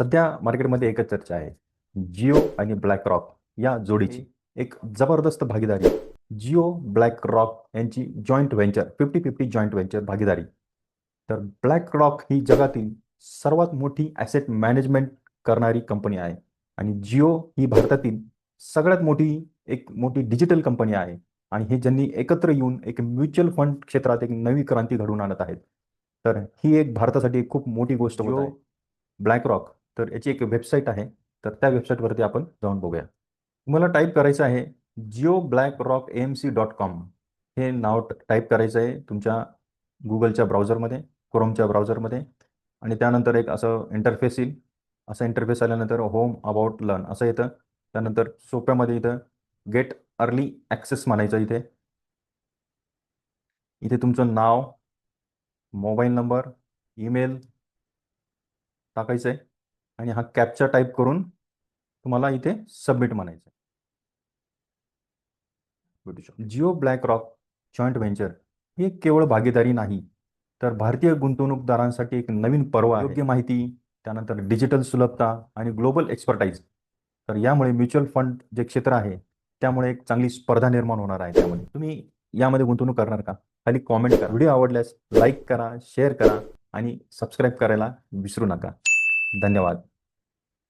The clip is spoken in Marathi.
सध्या मार्केटमध्ये एकच चर्चा आहे. जिओ आणि ब्लॅक रॉक या जोडीची एक जबरदस्त भागीदारी. जिओ ब्लॅक रॉक यांची joint venture fifty fifty joint venture भागीदारी. तर ब्लॅक रॉक ही जगातील सर्वात मोठी ॲसेट मॅनेजमेंट करणारी कंपनी आहे. आणि जिओ ही भारतातील सगळ्यात मोठी एक मोठी डिजिटल कंपनी आहे. आणि हे ज्यांनी एकत्र येऊन एक म्युच्युअल फंड क्षेत्रात एक नवी क्रांती घडवून आणत आहेत. तर ही एक भारतासाठी खूप मोठी गोष्ट ब्लॅक रॉक तर याची एक वेबसाईट आहे. तर त्या वेबसाईटवरती आपण जाऊन बघूया. तुम्हाला टाईप करायचं आहे Jio BlackRock M C dot com हे नाव टाईप करायचं आहे तुमच्या गुगलच्या ब्राउझरमध्ये क्रोमच्या ब्राउझरमध्ये आणि त्यानंतर एक असं इंटरफेस येईल. असं इंटरफेस आल्यानंतर होम अबाउट लर्न असं येतं. त्यानंतर सोप्यामध्ये इथं गेट अर्ली ॲक्सेस म्हणायचं इथे. इथे तुमचं नाव मोबाईल नंबर ईमेल टाकायचं आहे. आणि हा कॅप्चर टाईप करून तुम्हाला इथे सबमिट म्हणायचं Jio BlackRock joint venture ही केवळ भागीदारी नाही तर भारतीय गुंतवणूकदारांसाठी एक नवीन पर्वा योग्य माहिती त्यानंतर डिजिटल सुलभता आणि ग्लोबल एक्सपर्टाईज तर यामुळे म्युच्युअल फंड जे क्षेत्र आहे त्यामुळे एक चांगली स्पर्धा निर्माण होणार आहे त्यामध्ये. तुम्ही यामध्ये गुंतवणूक करणार का? खाली कॉमेंट करा. व्हिडिओ आवडल्यास लाईक करा शेअर करा आणि सबस्क्राईब करायला विसरू नका. धन्यवाद.